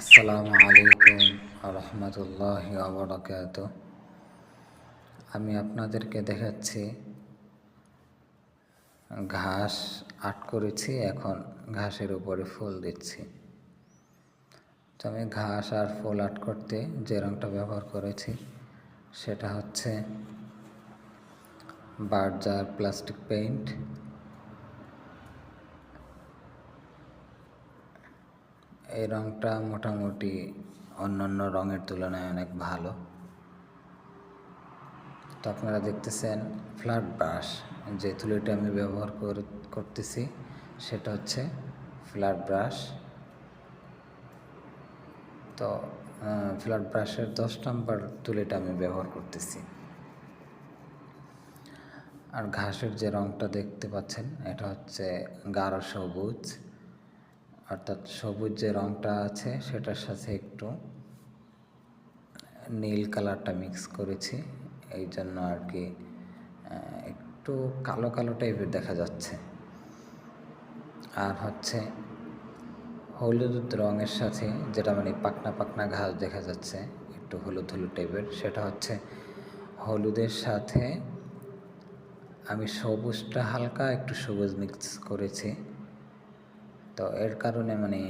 আসসালামু আলাইকুম রহমতুল্লাহ আবরকাত আমি আপনাদেরকে দেখাচ্ছি, ঘাস আট করেছি, এখন ঘাসের উপরে ফুল দিচ্ছি। তো আমি ঘাস আর ফুল আট করতে যে রঙটা ব্যবহার করেছি, সেটা হচ্ছে বার্জার প্লাস্টিক পেইন্ট। এই রঙটা মোটামুটি অন্যান্য রঙের তুলনায় অনেক ভালো। তো আপনারা দেখতেছেন ফ্ল্যাট ব্রাশ যে তুলিটা আমি ব্যবহার করতেছি, সেটা হচ্ছে ফ্ল্যাট ব্রাশ তো ফ্ল্যাট ব্রাশের দশ নম্বর তুলিটা আমি ব্যবহার করতেছি। আর ঘাসের যে রঙটা দেখতে পাচ্ছেন, এটা হচ্ছে গাঢ় সবুজ। অর্থাৎ সবুজ যে রঙটা আছে সেটার সাথে একটু নীল কালারটা মিক্স করেছি। এই জন্য আর কি একটু কালো কালো টাইপের দেখা যাচ্ছে। আর হচ্ছে হলুদ রঙের সাথে যেটা মানে পাকনা পাকনা ঘাস দেখা যাচ্ছে, একটু হলুদ হলুদ টাইপের সেটা হচ্ছে হলুদের সাথে আমি সবুজটা হালকা একটু সবুজ মিক্স করেছি। তো এর কারণে মানে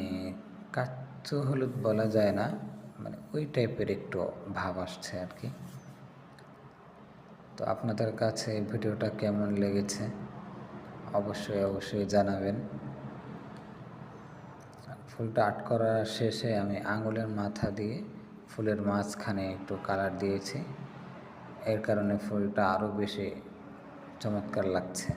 কাচ্চু হলুদ বলা যায় না মানে ওই টাইপের একটু ভাব আসছে আর কি। তো আপনাদের কাছে ভিডিওটা কেমন লেগেছে? অবশ্যই অবশ্যই জানাবেন। ফুলটা আট করার শেষে আমি আঙুলের মাথা দিয়ে ফুলের মাঝখানে একটু কালার দিয়েছি। এর কারণে ফুলটা আরও বেশি চমৎকার লাগছে।